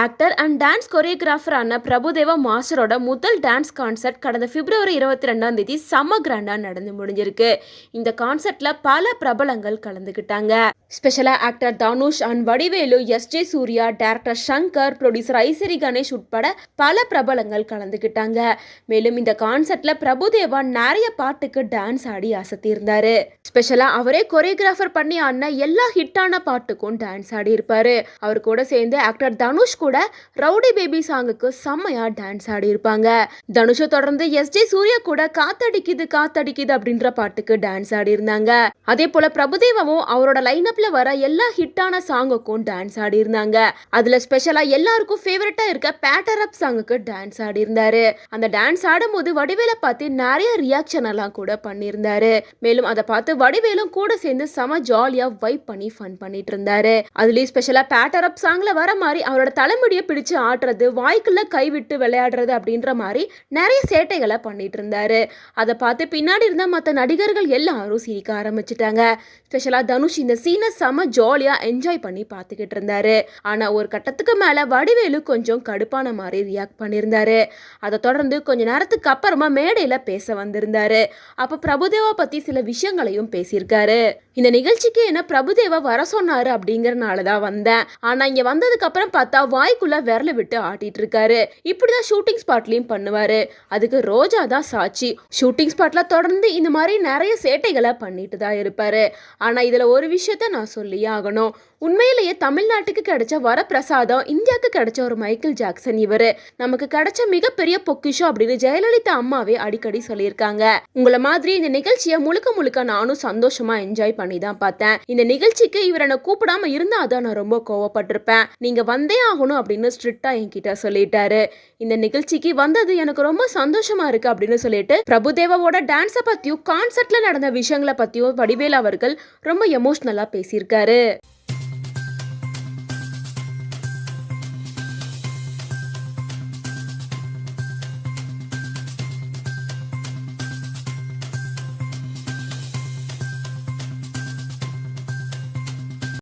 Actor and dance கொரியோகிராஃபரான பிரபுதேவா மாஸ்டரோட முதல் டான்ஸ் கான்சர்ட் கடந்த பிப்ரவரி இருபத்தி ரெண்டாம் தேதி செம்ம கிராண்டாக நடந்து முடிஞ்சிருக்கு. இந்த கான்சர்ட்ல பல பிரபலங்கள் கலந்துக்கிட்டாங்க ஸ்பெஷலாக actor Dhanush and Vadivelu S J Suryah director Shankar producer Ishari Ganesh உட்பட பல பிரபலங்கள் கலந்துக்கிட்டாங்க மேலும் இந்த கான்சர்ட்ல பிரபுதேவா நிறைய பாட்டுக்கு டான்ஸ் ஆடி அசத்தியிருந்தாரு. ஸ்பெஷலாக அவரே கொரியோகிராஃபர் பண்ணி ஆடின எல்லா ஹிட்டான பாட்டுக்கும் டான்ஸ் ஆடி இருப்பாரு அவர் கூட சேர்ந்து ஆக்டர் தனுஷ் கூட ரவுடி பேபி சாங்குக்கு செம்மையா டான்ஸ் ஆடி இருப்பாங்க. தனுஷை தொடர்ந்து எஸ் ஜே சூர்யா கூட காத்தடிக்குது காத்தடிக்குது அப்படின்ற பாட்டுக்கு டான்ஸ் ஆடி இருந்தாங்க. அதே போல பிரபுதேவாவும் அவரோட லைனப்ல வர எல்லா ஹிட்டான சாங்குக்கும் டான்ஸ் ஆடி இருந்தாங்க. அதுல ஸ்பெஷலா எல்லாருக்கும் ஃபேவரட்டா இருக்க பேட்டர் அப் சாங்குக்கு டான்ஸ் ஆடி இருந்தாரு. அந்த டான்ஸ் ஆடும்போது வடிவேல பார்த்து நிறைய ரியாக்ஷன் எல்லாம் கூட பண்ணியிருந்தாரு. மேலும் அதை பார்த்து வடிவேலும் கூட சேர்ந்து செம ஜாலியா வைப் பண்ணி ஃபன் பண்ணிட்டு இருந்தாரு. அதுலயும் ஸ்பெஷலா பேட்டர் அப் சாங்ல வர மாதிரி அவரோட தலைமுடியை பிடிச்சு ஆட்டுறது வாய்க்குள்ள கை விட்டு விளையாடுறது அப்படின்ற மாதிரி நிறைய சேட்டைகளை பண்ணிட்டு இருந்தாரு. அதை பார்த்து பின்னாடி இருந்த மற்ற நடிகர்கள் எல்லாரும் சிரிக்க ஆரம்பிச்சிட்டாங்க. ஸ்பெஷலா தனுஷ் இந்த சீனை செம ஜாலியா என்ஜாய் பண்ணி பார்த்துக்கிட்டு இருந்தாரு. ஆனா ஒரு கட்டத்துக்கு மேல வடிவேலு கொஞ்சம் கடுப்பான மாதிரி ரியாக்ட் பண்ணியிருந்தாரு. அதை தொடர்ந்து கொஞ்ச நேரத்துக்கு அப்புறமா மேடையில பேச வந்திருந்தாரு. அப்ப பிரபுதேவா பத்தி சில விஷயங்களையும் பேசியிருக்காரு. இந்த நிகழ்ச்சிக்கு என்ன பிரபுதேவா வர சொன்னாரு அப்படிங்கறனால தான் வந்தேன். ஆனா இங்க வந்ததுக்கு அப்புறம் பார்த்தா வாய்க்குள்ள விரல விட்டு ஆட்டிட்டு இருக்காரு. இப்படிதான் ஷூட்டிங் ஸ்பாட்லயும் பண்ணுவாரு. அதுக்கு ரோஜா தான் சாட்சி. ஷூட்டிங் ஸ்பாட்ல தொடர்ந்து இந்த மாதிரி நிறைய சேட்டைகளை பண்ணிட்டு தான் இருப்பாரு. ஆனா இதுல ஒரு விஷயத்த நான் சொல்லியே ஆகணும். உண்மையிலேயே தமிழ்நாட்டுக்கு கிடைச்ச வரப்பிரசாதம் இந்தியாவுக்கு கிடைச்ச ஒரு மைக்கேல் ஜாக்சன் இவரு. நமக்கு கிடைச்ச மிகப்பெரிய பொக்கிஷம் அப்படின்னு ஜெயலலிதா அம்மாவே அடிக்கடி சொல்லியிருக்காங்க. உங்களை மாதிரி இந்த நிகழ்ச்சியை முழுக்க முழுக்க நானும் சந்தோஷமா என்ஜாய் பண்ணி தான் பார்த்தேன். இந்த நிகழ்ச்சிக்கு இவர் என்னை கூப்பிடாம இருந்தா அதான் நான் ரொம்ப கோவப்பட்டிருப்பேன். நீங்க வந்தே ஆகணும் அப்படின்னு ஸ்ட்ரிக்டா என்கிட்ட சொல்லிட்டாரு. இந்த நிகழ்ச்சிக்கு வந்தது எனக்கு ரொம்ப சந்தோஷமா இருக்கு அப்படின்னு சொல்லிட்டு பிரபுதேவாவோட டான்ஸை பத்தியும் கான்சர்ட்ல நடந்த விஷயங்களை பத்தியும் வடிவேல் அவர்கள் ரொம்ப எமோஷ்னலா பேசியிருக்காரு.